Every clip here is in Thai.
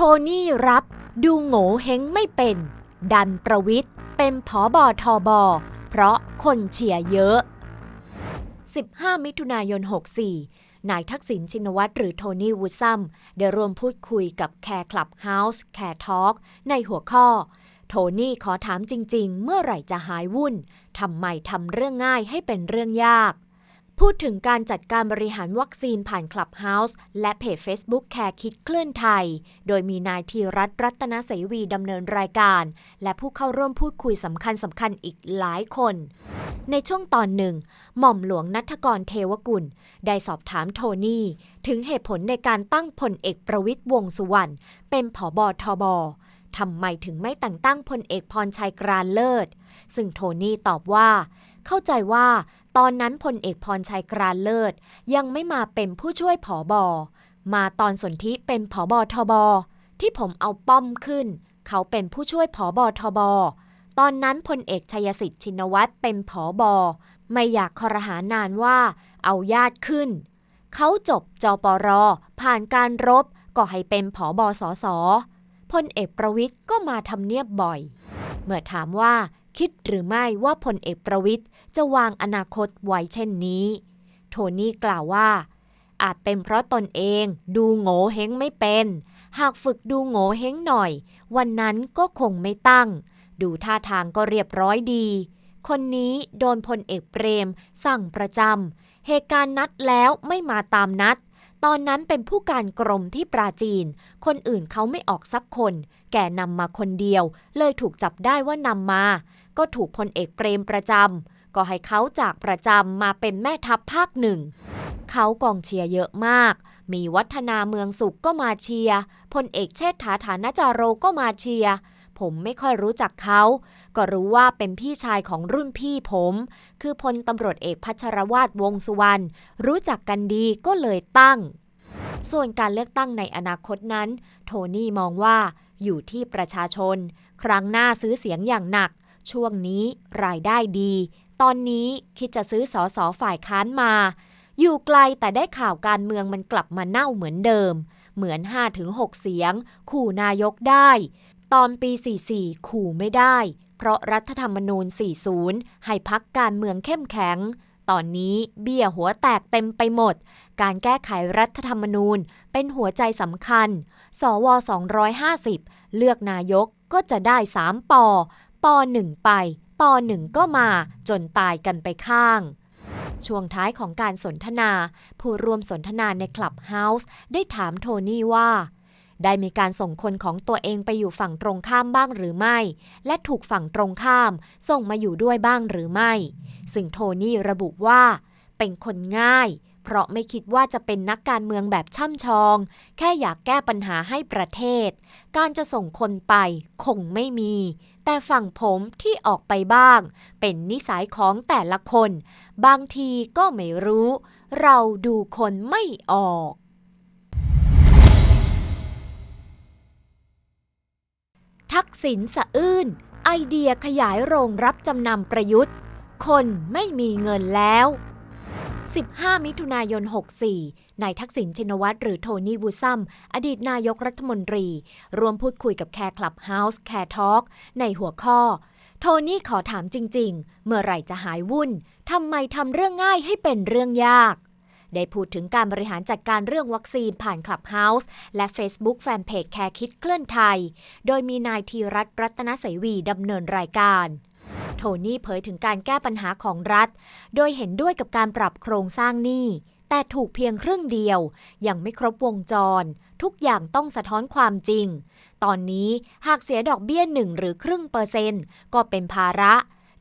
โทนี่รับดูโง่เฮงไม่เป็น ดันประวิทย์เป็นผอบอทอบอเพราะคนเชียร์เยอะ 15 มิถุนายน 64 นายทักษิณชินวัตรหรือโทนี่วูซัมได้ร่วมพูดคุยกับแคร์คลับเฮาส์แคร์ทอล์กในหัวข้อ โทนี่ขอถามจริง ๆ เมื่อไหร่จะหายวุ่นทำไมทำเรื่องง่ายให้เป็นเรื่องยาก พูดถึงการจัดการบริหารวัคซีนผ่านคลับเฮาส์และเพจ Facebook แคร์คิดเคลื่อนไทย โดยมีนายธีรัตน์รัตนเสวีดำเนินรายการ และผู้เข้าร่วมพูดคุยสำคัญสำคัญอีกหลายคน ในช่วงตอนหนึ่ง หม่อมหลวงนัทกรเทวกุล ได้สอบถามโทนี่ ถึงเหตุผลในการตั้งพลเอกประวิตยวงสุวรรณเป็นผอบอทบทำไมถึงไม่แต่งตั้งพลเอกพรชัยกรานเลิศ ซึ่งโทนี่ตอบว่า เข้าใจว่า ตอนนั้นพลเอกพรชัยกรานเลิศ ยังไม่มาเป็นผู้ช่วยผอบอมาตอนสนธิเป็นผอบอทบที่ผมเอาป้อมขึ้น เขาเป็นผู้ช่วยผอบอทบตอนนั้นพลเอกชัยสิทธิ์ชินวัตรเป็นผอบอไม่อยากคอรหานานว่าเอาญาติขึ้น เขาจบจปร ผ่านการรบก็ให้เป็นผอบอสสพลเอกประวิทย์ก็มาทำเนียบบ่อย เมื่อถามว่า คิดหรือไม่ว่าพลเอกประวิทย์จะวางอนาคตไว้เช่นนี้ โทนี่กล่าวว่า อาจเป็นเพราะตนเองดูโง่เฮงไม่เป็น หากฝึกดูโง่เฮงหน่อย วันนั้นก็คงไม่ตั้ง ดูท่าทางก็เรียบร้อยดี คนนี้โดนพลเอกเปรม สั่งประจำเหตุการณ์นัดแล้วไม่มาตามนัดตอนนั้นเป็นผู้การกรมที่ปราจีน คนอื่นเขาไม่ออกสักคน แกนำมาคนเดียว เลยถูกจับได้ว่านำมา ก็ถูกพลเอกเปรมประจำก็ให้เขาจากประจำมาเป็นแม่ทัพภาคหนึ่ง เขากองเชียร์เยอะมาก มีวัฒนาเมืองสุขก็มาเชียร์พลเอกเชษฐาฐานจาโรก็มาเชียร์ผมไม่ค่อยรู้จักเขา ก็รู้ว่าเป็นพี่ชายของรุ่นพี่ผม คือพลตำรวจเอกพัชรวาทวงสุวรรณ รู้จักกันดีก็เลยตั้ง ส่วนการเลือกตั้งในอนาคตนั้น โทนี่มองว่าอยู่ที่ประชาชน ครั้งหน้าซื้อเสียงอย่างหนัก ช่วงนี้รายได้ดี ตอนนี้คิดจะซื้อสอสอฝ่ายค้านมา อยู่ไกลแต่ได้ข่าวการเมืองมันกลับมาเน่าเหมือนเดิม เหมือน 5-6 เสียง ขู่นายกได้ ตอนปี 44 ขู่ไม่ได้ เพราะรัฐธรรมนูญ 40 ให้พักการเมืองเข้มแข็งตอนนี้เบี้ยหัวแตกเต็มไปหมด การแก้ไขรัฐธรรมนูญเป็นหัวใจสำคัญ สว 250 เลือกนายกก็จะได้ 3ปอ ป1ไปป1ก็มาจนตายกันไปข้าง ช่วงท้ายของการสนทนา ผู้ร่วมสนทนาในคลับเฮาส์ได้ถามโทนี่ว่า ได้มีการส่งคนของตัวเองไปอยู่ฝั่งตรงข้ามบ้างหรือไม่ และถูกฝั่งตรงข้ามส่งมาอยู่ด้วยบ้างหรือไม่ ซึ่งโทนี่ระบุว่า เป็นคนง่ายเพราะไม่คิดว่าจะเป็นนักการเมืองแบบช่ำชอง แค่อยากแก้ปัญหาให้ประเทศ การจะส่งคนไปคงไม่มี แต่ฝั่งผมที่ออกไปบ้าง เป็นนิสัยของแต่ละคน บางทีก็ไม่รู้ เราดูคนไม่ออก ทักษิณสะอื้น ไอเดียขยายโรงรับจำนำประยุทธ์ คนไม่มีเงินแล้ว 15 มิถุนายน 64 นายทักษิณชินวัตรหรือโทนี่วูซัม อดีตนายกรัฐมนตรีรวมพูดคุยกับแคร์คลับเฮาส์แคร์ทอล์กในหัวข้อ โทนี่ขอถามจริง ๆ เมื่อไหร่จะหายวุ่น ทำไมทำเรื่องง่ายให้เป็นเรื่องยาก ได้พูดถึงการบริหารจัดการเรื่องวัคซีนผ่านคลับเฮาส์และ Facebook แฟนเพจแคร์คิดเคลื่อนไทย โดยมีนายธีรัตน์รัตนเสวีดำเนินรายการ โทนี่เผยถึงการแก้ปัญหาของรัฐ โดยเห็นด้วยกับการปรับโครงสร้างหนี้ แต่ถูกเพียงครึ่งเดียว ยังไม่ครบวงจร ทุกอย่างต้องสะท้อนความจริง ตอนนี้หากเสียดอกเบี้ยหนึ่งหรือครึ่งเปอร์เซ็นต์ก็เป็นภาระ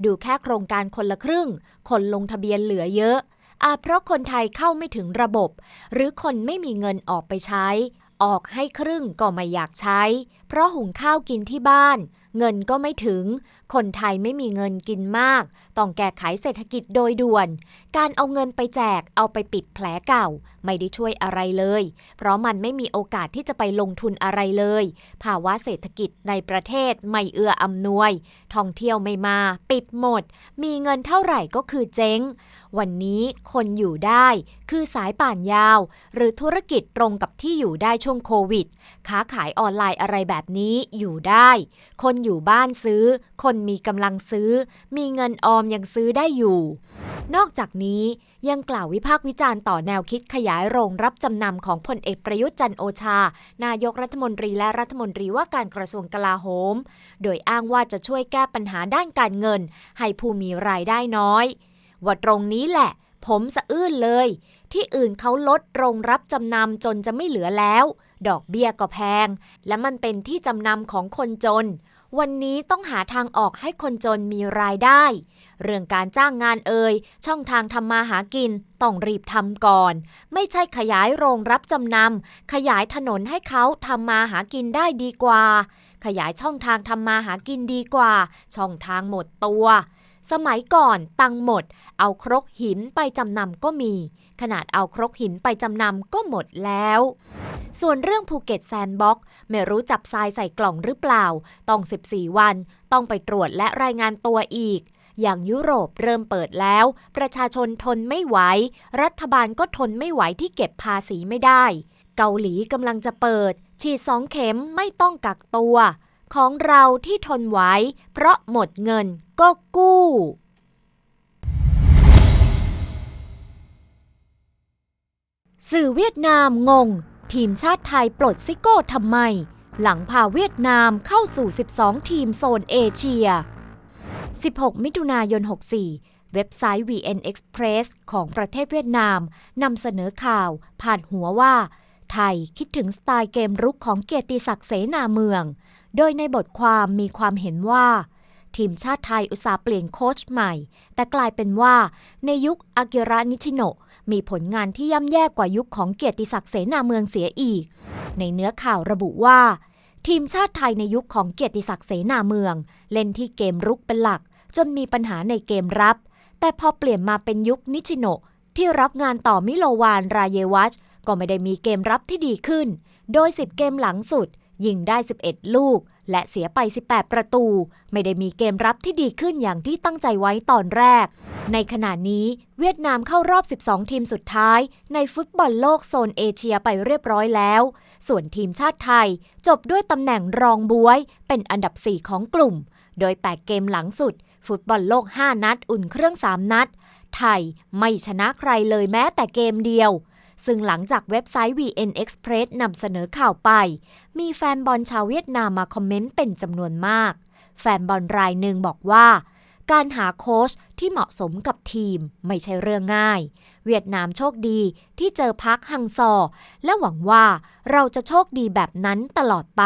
ดูแค่โครงการคนละครึ่ง คนลงทะเบียนเหลือเยอะอาจเพราะคนไทยเข้าไม่ถึงระบบ หรือคนไม่มีเงินออกไปใช้ ออกให้ครึ่งก็ไม่อยากใช้เพราะหุงข้าวกินที่บ้าน เงินก็ไม่ถึง คนไทยไม่มีเงินกินมาก ต้องแก้ไขเศรษฐกิจโดยด่วน การเอาเงินไปแจกเอาไปปิดแผลเก่า ไม่ได้ช่วยอะไรเลย เพราะมันไม่มีโอกาสที่จะไปลงทุนอะไรเลย ภาวะเศรษฐกิจในประเทศไม่เอื้ออำนวย ท่องเที่ยวไม่มา ปิดหมด มีเงินเท่าไหร่ก็คือเจ๊ง วันนี้คนอยู่ได้ คือสายป่านยาว หรือธุรกิจตรงกับที่อยู่ได้ช่วงโควิด ค้าขายออนไลน์อะไรแบบนี้อยู่ได้ คนอยู่บ้านซื้อ คนมีกำลังซื้อ มีเงินออมยังซื้อได้อยู่ นอกจากนี้ยังกล่าววิพากษ์วิจารณ์ต่อแนวคิดขยายโรงรับจำนำของพลเอกประยุทธ์จันโอชา นายกรัฐมนตรีและรัฐมนตรีว่าการกระทรวงกลาโหม โดยอ้างว่าจะช่วยแก้ปัญหาด้านการเงิน ให้ผู้มีรายได้น้อย ว่าตรงนี้แหละ ผมสะอื้นเลย ที่อื่นเขาลดโรงรับจำนำจนจะไม่เหลือแล้ว ดอกเบี้ยก็แพง และมันเป็นที่จำนำของคนจน วันนี้ต้องหาทางออกให้คนจนมีรายได้ เรื่องการจ้างงานเอ่ยช่องทางทำมาหากินต้องรีบทำก่อน ไม่ใช่ขยายโรงรับจำนำขยายถนนให้เขาทำมาหากินได้ดีกว่า ขยายช่องทางทำมาหากินดีกว่า ช่องทางหมดตัว สมัยก่อนตังหมด เอาครกหินไปจำนำก็มี ขนาดเอาครกหินไปจำนำก็หมดแล้ว ส่วนเรื่องภูเก็ตแซนด์บ็อกไม่รู้จับทรายใส่กล่องหรือเปล่า ต้อง 14 วัน ต้องไปตรวจและรายงานตัวอีก อย่างยุโรปเริ่มเปิดแล้ว ประชาชนทนไม่ไหว รัฐบาลก็ทนไม่ไหวที่เก็บภาษีไม่ได้ เกาหลีกำลังจะเปิด ฉีดสองเข็มไม่ต้องกักตัว ของเราที่ทนไหวเพราะหมดเงินก็กู้ สื่อเวียดนามงง ทีมชาติไทยปลดซิโก้ทำไม หลังพาเวียดนามเข้าสู่ 12 ทีมโซนเอเชีย 16 มิถุนายน 64เว็บไซต์ VN Express ของประเทศเวียดนามนำเสนอข่าวผ่านหัวว่า ไทยคิดถึงสไตล์เกมรุกของเกียรติศักดิ์เสนาเมือง โดยในบทความมีความเห็นว่า ทีมชาติไทยอุตสาห์เปลี่ยนโค้ชใหม่ แต่กลายเป็นว่า ในยุคอากิระนิชิโนมีผลงานที่ย่ำแย่กว่ายุคของเกียรติศักดิ์เสนาเมืองเสียอีก ในเนื้อข่าวระบุว่า ทีมชาติไทยในยุคของเกียรติศักดิ์เสนาเมือง เล่นที่เกมรุกเป็นหลัก จนมีปัญหาในเกมรับ แต่พอเปลี่ยนมาเป็นยุคนิชิโนที่รับงานต่อมิโลวาน รายเยวัชก็ไม่ได้มีเกมรับที่ดีขึ้น โดย 10 เกมหลังสุด ยิงได้ 11 ลูก และเสียไป 18 ประตู ไม่ได้มีเกมรับที่ดีขึ้นอย่างที่ตั้งใจไว้ตอนแรก ในขณะนี้เวียดนามเข้ารอบ 12 ทีมสุดท้าย ในฟุตบอลโลกโซนเอเชียไปเรียบร้อยแล้ว ส่วนทีมชาติไทย จบด้วยตำแหน่งรองบวย เป็นอันดับ 4 ของกลุ่ม โดย 8 เกมหลังสุด ฟุตบอลโลก 5 นัด อุ่นเครื่อง 3 นัด ไทยไม่ชนะใครเลยแม้แต่เกมเดียว ซึ่งหลังจากเว็บไซต์ VN Express นำเสนอข่าวไป มีแฟนบอลชาวเวียดนามมาคอมเมนต์เป็นจำนวนมาก แฟนบอลรายหนึ่งบอกว่า การหาโค้ชที่เหมาะสมกับทีมไม่ใช่เรื่องง่าย เวียดนามโชคดีที่เจอพักฮังซอ และหวังว่าเราจะโชคดีแบบนั้นตลอดไป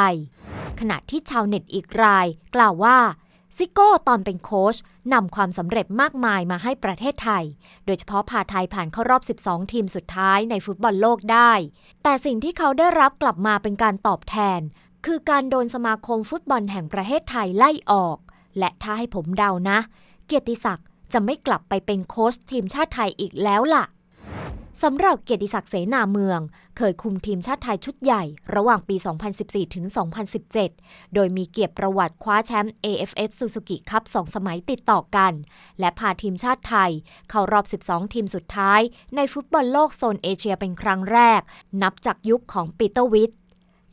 ขณะที่ชาวเน็ตอีกราย กล่าวว่า ซิโก้ตอนเป็นโค้ชนำความสำเร็จมากมายมาให้ประเทศไทย โดยเฉพาะพาไทยผ่านเข้ารอบ 12 ทีมสุดท้ายในฟุตบอลโลกได้ แต่สิ่งที่เขาได้รับกลับมาเป็นการตอบแทน คือการโดนสมาคมฟุตบอลแห่งประเทศไทยไล่ออก และถ้าให้ผมเดานะ เกียรติศักดิ์จะไม่กลับไปเป็นโค้ชทีมชาติไทยอีกแล้วล่ะ สำหรับเกียรติศักดิ์เสนาเมือง เคยคุมทีมชาติไทยชุดใหญ่ ระหว่างปี 2014 ถึง 2017 โดยมีเกียรติประวัติคว้าแชมป์ AFF Suzuki Cup 2 สมัยติดต่อกัน และพาทีมชาติไทย เข้ารอบ 12 ทีมสุดท้าย ในฟุตบอลโลกโซนเอเชียเป็นครั้งแรก นับจากยุคของปีเตอร์วิท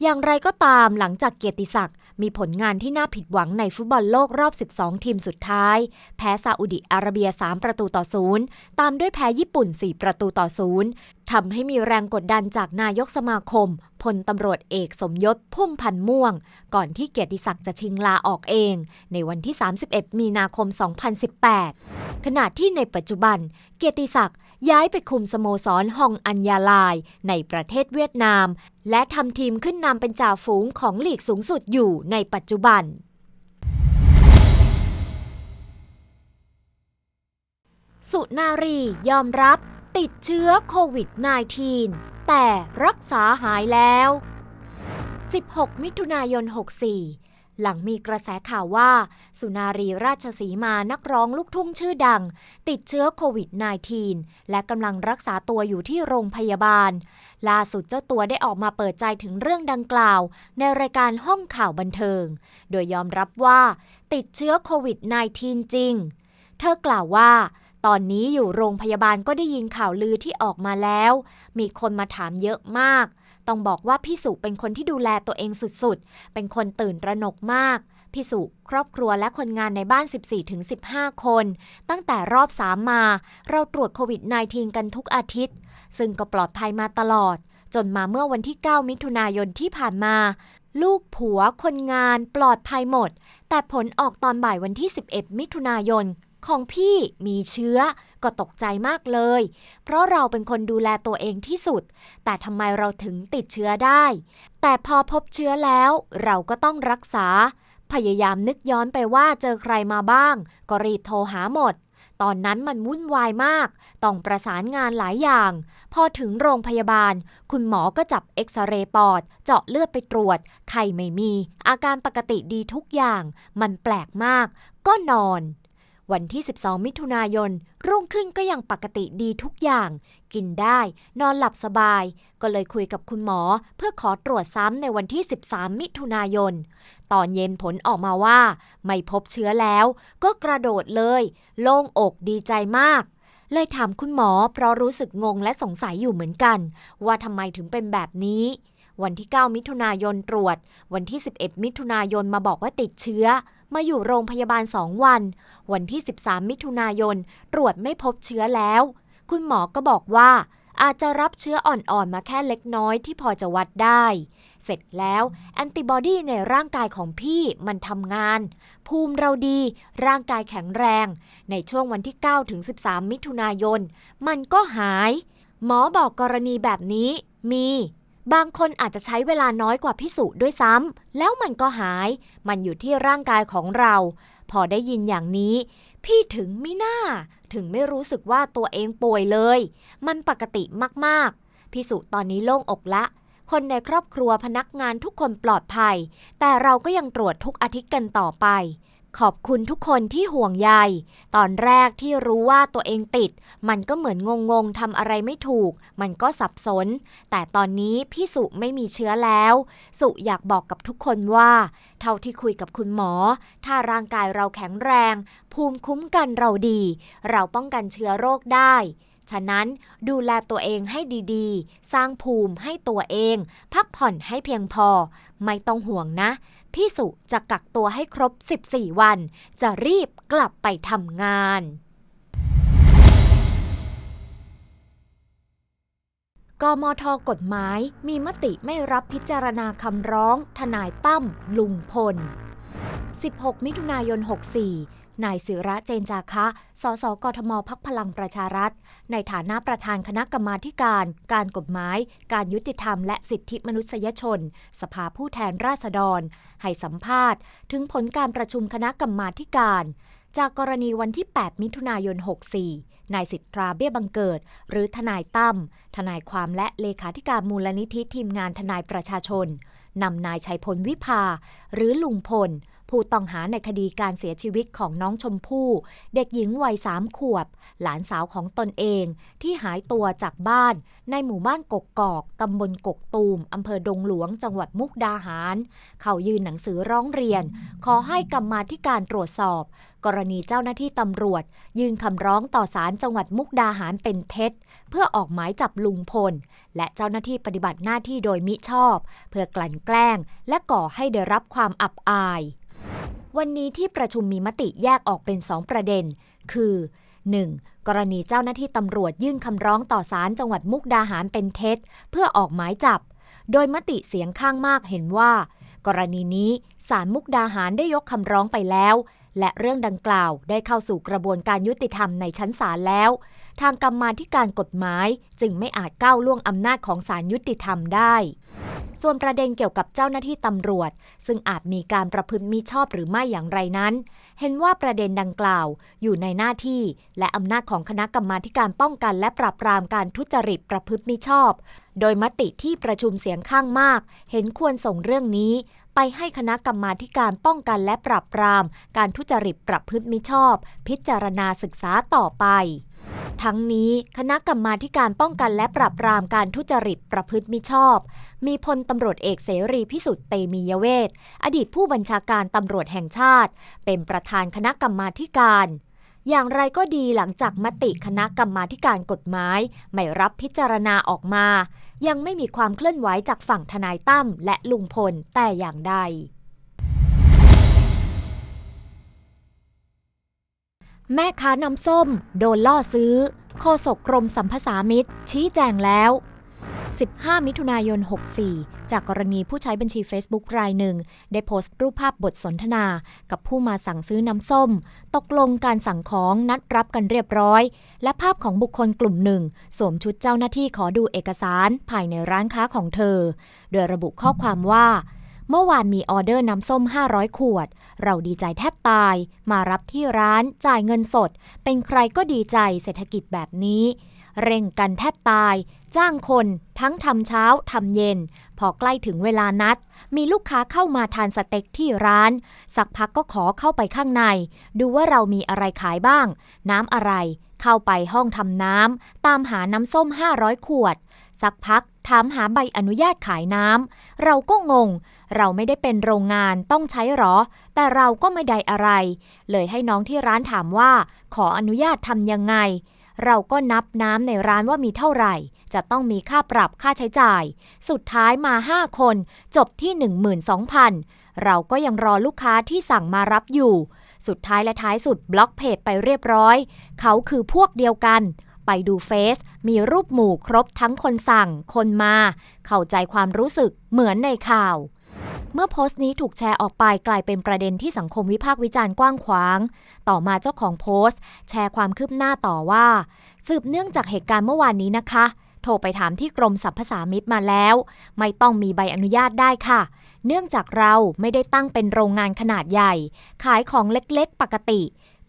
อย่างไรก็ตามหลังจากเกียรติศักดิ์ มีผลงานที่น่าผิดหวังในฟุตบอลโลกรอบ 12 ทีมสุดท้าย แพ้ซาอุดิอาระเบีย 3 ประตูต่อศูนย์ตามด้วยแพ้ญี่ปุ่น 4 ประตูต่อศูนย์ทำให้มีแรงกดดันจากนายกสมาคมพลตำรวจเอกสมยศพุ่มพันธ์ม่วง ก่อนที่เกียรติศักดิ์จะชิงลาออกเอง ในวันที่ 31 มีนาคม 2018 ขณะที่ในปัจจุบัน เกียรติศักดิ์ ย้ายไปคุมสโมสรฮองอัญญาลายในประเทศเวียดนาม และทำทีมขึ้นนำเป็นจ่าฝูงของลีกสูงสุดอยู่ในปัจจุบันสุนารียอมรับติดเชื้อโควิด -19 แต่รักษาหายแล้ว 16 มิถุนายน 64 หลังมีกระแสข่าวว่า สุนารีราชสีมานักร้องลูกทุ่งชื่อดัง ติดเชื้อโควิด -19 และกำลังรักษาตัวอยู่ที่โรงพยาบาล ล่าสุดเจ้าตัวได้ออกมาเปิดใจถึงเรื่องดังกล่าว ในรายการห้องข่าวบันเทิง โดยยอมรับว่า ติดเชื้อโควิด -19 จริง เธอกล่าวว่าตอนนี้อยู่โรงพยาบาลก็ได้ยินข่าวลือที่ออกมาแล้ว มีคนมาถามเยอะมาก ต้องบอกว่าพี่สุเป็นคนที่ดูแลตัวเองสุดๆ เป็นคนตื่นระหนกมากพี่สุครอบครัวและคนงานในบ้าน 14-15 คน ตั้งแต่รอบ 3 มา เราตรวจโควิด -19 กันทุกอาทิตย์ ซึ่งก็ปลอดภัยมาตลอด จนมาเมื่อวันที่ 9 มิถุนายนที่ผ่านมา ลูกผัวคนงานปลอดภัยหมด แต่ผลออกตอนบ่ายวันที่ 11 มิถุนายน ของพี่มีเชื้อก็ตกใจมากเลย เพราะเราเป็นคนดูแลตัวเองที่สุด แต่ทำไมเราถึงติดเชื้อได้ แต่พอพบเชื้อแล้วเราก็ต้องรักษา พยายามนึกย้อนไปว่าเจอใครมาบ้าง ก็รีบโทรหาหมด ตอนนั้นมันวุ่นวายมาก ต้องประสานงานหลายอย่าง พอถึงโรงพยาบาล คุณหมอก็จับเอ็กซเรย์ปอด เจาะเลือดไปตรวจ ไข้ไม่มี อาการปกติดีทุกอย่าง มันแปลกมาก ก็นอน วันที่ 12 มิถุนายน รุ่งขึ้นก็ยังปกติดีทุกอย่าง กินได้ นอนหลับสบาย ก็เลยคุยกับคุณหมอ เพื่อขอตรวจซ้ำในวันที่ 13 มิถุนายน ตอนเย็นผลออกมาว่า ไม่พบเชื้อแล้ว ก็กระโดดเลย โล่งอกดีใจมากเลยถามคุณหมอเพราะรู้สึกงงและสงสัยอยู่เหมือนกัน ว่าทำไมถึงเป็นแบบนี้ วันที่ 9 มิถุนายนตรวจ วันที่ 11 มิถุนายนมาบอกว่าติดเชื้อ มาอยู่โรงพยาบาล 2 วัน วันที่ 13 มิถุนายน ตรวจไม่พบเชื้อแล้ว คุณหมอก็บอกว่าอาจจะรับเชื้ออ่อนๆ มาแค่เล็กน้อยที่พอจะวัดได้ เสร็จแล้วแอนติบอดีในร่างกายของพี่มันทำงาน ภูมิเราดี ร่างกายแข็งแรง ในช่วงวันที่ 9 ถึง 13 มิถุนายน มันก็หาย หมอบอกกรณีแบบนี้มี บางคนอาจจะใช้เวลาน้อยกว่าพิสูจน์ด้วยซ้ำแล้วมันก็หาย มันอยู่ที่ร่างกายของเรา พอได้ยินอย่างนี้ พี่ถึงไม่น่า ถึงไม่รู้สึกว่าตัวเองป่วยเลย มันปกติมากๆพี่สุตอนนี้โล่งอกละ คนในครอบครัวพนักงานทุกคนปลอดภัย แต่เราก็ยังตรวจทุกอาทิตย์กันต่อไป ขอบคุณทุกคนที่ห่วงใย ตอนแรกที่รู้ว่าตัวเองติด มันก็เหมือนงงๆทำอะไรไม่ถูก มันก็สับสน แต่ตอนนี้พี่สุไม่มีเชื้อแล้ว สุอยากบอกกับทุกคนว่า เท่าที่คุยกับคุณหมอ ถ้าร่างกายเราแข็งแรง ภูมิคุ้มกันเราดี เราป้องกันเชื้อโรคได้ ฉะนั้นดูแลตัวเองให้ดีๆ สร้างภูมิให้ตัวเอง พักผ่อนให้เพียงพอ ไม่ต้องห่วงนะ พี่สุจะกักตัวให้ครบ 14 วัน จะรีบกลับไปทำงานกมทกฎหมายมีมติไม่รับพิจารณาคำร้อง ทนายตั้มลุงพล 16 มิถุนายน 64 นายศิระเจนจาคะ สสกทมพักพลังประชารัฐ ในฐานะประธานคณะกรรมาการ การกฎหมาย การยุติธรรมและสิทธิมนุษยชน สภาผู้แทนราษฎร ให้สัมภาษณ์ ถึงผลการประชุมคณะกรรมาการ จากกรณีวันที่ 8 มิถุนายน 64นายสิทธาเบี้ยบังเกิด หรือทนายตั้มทนายความและเลขาธิการมูลนิธิทีมงานทนายประชาชนนำนายชัยพลวิภา หรือลุงพล ผู้ต้องหาในคดีการเสียชีวิตของน้องชมพู่ เด็กหญิงวัยสามขวบ หลานสาวของตนเอง ที่หายตัวจากบ้าน ในหมู่บ้านกกกอกตำบลกกตูมอำเภอดงหลวงจังหวัดมุกดาหาร เขายื่นหนังสือร้องเรียน ขอให้กรรมาธิการตรวจสอบ กรณีเจ้าหน้าที่ตำรวจ ยื่นคำร้องต่อศาลจังหวัดมุกดาหารเป็นเท็จ เพื่อออกหมายจับลุงพล และเจ้าหน้าที่ปฏิบัติหน้าที่โดยมิชอบ เพื่อกลั่นแกล้ง และก่อให้ได้รับความอับอาย วันนี้ที่ประชุมมีมติแยกออกเป็น 2 ประเด็น คือ 1. กรณีเจ้าหน้าที่ตำรวจยื่นคำร้องต่อศาลจังหวัดมุกดาหารเป็นเท็จ เพื่อออกหมายจับ โดยมติเสียงข้างมากเห็นว่า กรณีนี้ศาลมุกดาหารได้ยกคำร้องไปแล้ว และเรื่องดังกล่าวได้เข้าสู่กระบวนการยุติธรรมในชั้นศาลแล้ว ทางกรรมาธิการกฎหมาย จึงไม่อาจก้าวล่วงอำนาจของศาลยุติธรรมได้ ส่วนประเด็นเกี่ยวกับเจ้าหน้าที่ตำรวจ ซึ่งอาจมีการประพฤติมิชอบหรือไม่อย่างไรนั้น เห็นว่าประเด็นดังกล่าว อยู่ในหน้าที่ และอำนาจของคณะกรรมาการป้องกัน และปราบปรามการทุจริตประพฤติมิชอบ โดยมติที่ประชุมเสียงข้างมาก เห็นควรส่งเรื่องนี้ไปให้คณะกรรมาการป้องกันและปราบปราม การทุจริตประพฤติมิชอบ พิจารณาศึกษาต่อไป ทั้งนี้คณะกรรมาการป้องกันและปราบปรามการทุจริตประพฤติมิชอบ มีพลตำรวจเอกเสรีพิสุทธิ์เตมียเวทอดีตผู้บัญชาการตำรวจแห่งชาติ เป็นประธานคณะกรรมาการ อย่างไรก็ดีหลังจากมติคณะกรรมาการกฎหมาย ไม่รับพิจารณาออกมา ยังไม่มีความเคลื่อนไหวจากฝั่งทนายตั้มและลุงพลแต่อย่างใด แม่ค้าน้ำส้ม โดนล่อซื้อ โฆษกกรมสัมภาษามิตร ชี้แจงแล้ว 15 มิถุนายน 64 จากกรณีผู้ใช้บัญชี Facebook รายหนึ่ง ได้โพสต์รูปภาพบทสนทนา กับผู้มาสั่งซื้อน้ำส้ม ตกลงการสั่งของนัดรับกันเรียบร้อย และภาพของบุคคลกลุ่มหนึ่ง สวมชุดเจ้าหน้าที่ขอดูเอกสารภายในร้านค้าของเธอ โดยระบุข้อความว่า เมื่อวานมีออเดอร์น้ำส้ม 500 ขวด เราดีใจแทบตาย มารับที่ร้านจ่ายเงินสด เป็นใครก็ดีใจเศรษฐกิจแบบนี้ เร่งกันแทบตาย จ้างคน ทั้งทำเช้าทำเย็น พอใกล้ถึงเวลานัด มีลูกค้าเข้ามาทานสเต็กที่ร้าน สักพักก็ขอเข้าไปข้างใน ดูว่าเรามีอะไรขายบ้าง น้ำอะไร เข้าไปห้องทำน้ำตามหาน้ำส้ม 500 ขวด สักพัก ถามหาใบอนุญาตขายน้ำ เราก็งง เราไม่ได้เป็นโรงงานต้องใช้หรอ แต่เราก็ไม่ได้อะไร เลยให้น้องที่ร้านถามว่า ขออนุญาตทำยังไง เราก็นับน้ำในร้านว่ามีเท่าไหร่ จะต้องมีค่าปรับค่าใช้จ่าย สุดท้ายมา 5 คน จบที่ 12,000 เราก็ยังรอลูกค้าที่สั่งมารับอยู่ สุดท้ายและท้ายสุดบล็อกเพจไปเรียบร้อย เขาคือพวกเดียวกัน ไปดูเฟซ มีรูปหมู่ครบทั้งคนสั่ง คนมา เข้าใจความรู้สึกเหมือนในข่าว เมื่อโพสต์นี้ถูกแชร์ออกไปกลายเป็นประเด็นที่สังคมวิพากษ์วิจารณ์กว้างขวาง ต่อมาเจ้าของโพสต์ แชร์ความคืบหน้าต่อว่า สืบเนื่องจากเหตุการณ์เมื่อวานนี้นะคะ โทรไปถามที่กรมสรรพสามิตมาแล้ว ไม่ต้องมีใบอนุญาตได้ค่ะเนื่องจากเราไม่ได้ตั้งเป็นโรงงานขนาดใหญ่ ขายของเล็กๆ ปกติ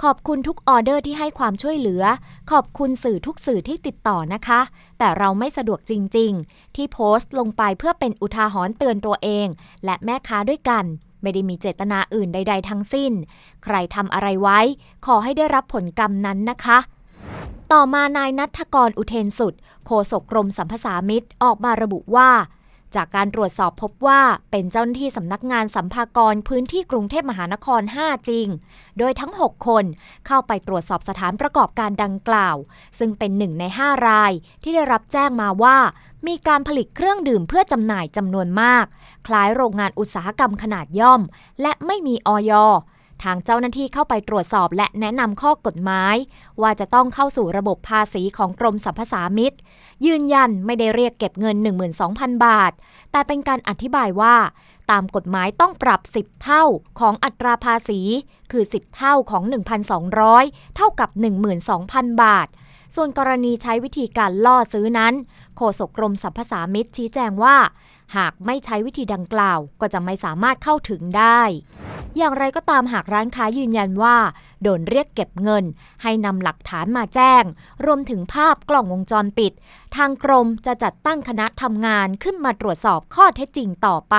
ขอบคุณทุกออเดอร์ที่ให้ความช่วยเหลือ ขอบคุณสื่อทุกสื่อที่ติดต่อนะคะ แต่เราไม่สะดวกจริง ๆ ที่โพสต์ลงไปเพื่อเป็นอุทาหรณ์เตือนตัวเอง และแม่ค้าด้วยกัน ไม่ได้มีเจตนาอื่นใด ๆ ทั้งสิ้น ใครทำอะไรไว้ ขอให้ได้รับผลกรรมนั้นนะคะต่อมานายนัทกรอุเทนสุด โฆษกกรมสัมภาษามิตรออกมาระบุว่า จากการตรวจสอบพบว่าเป็นเจ้าหน้าที่สำนักงานสัมภากรพื้นที่กรุงเทพมหานคร 5 จริง โดยทั้ง 6 คนเข้าไปตรวจสอบสถานประกอบการดังกล่าว ซึ่งเป็นหนึ่งใน 5 รายที่ได้รับแจ้งมาว่า มีการผลิตเครื่องดื่มเพื่อจำหน่ายจำนวนมาก คล้ายโรงงานอุตสาหกรรมขนาดย่อม และไม่มีออย ทางเจ้าหน้าที่เข้าไปตรวจสอบและแนะนำข้อกฎหมาย ว่าจะต้องเข้าสู่ระบบภาษีของกรมสรรพสามิตยืนยันไม่ได้เรียกเก็บเงิน 12,000 บาท แต่เป็นการอธิบายว่า ตามกฎหมายต้องปรับ 10 เท่าของอัตราภาษี คือ 10 เท่าของ 1,200 เท่ากับ 12,000 บาทส่วนกรณีใช้วิธีการล่อซื้อนั้น โฆษกกรมสรรพสามิตชี้แจงว่า หากไม่ใช้วิธีดังกล่าวก็จะไม่สามารถเข้าถึงได้ อย่างไรก็ตามหากร้านค้ายืนยันว่า โดนเรียกเก็บเงิน ให้นำหลักฐานมาแจ้ง รวมถึงภาพกล่องวงจรปิด ทางกรมจะจัดตั้งคณะทำงานขึ้นมาตรวจสอบข้อเท็จจริงต่อไป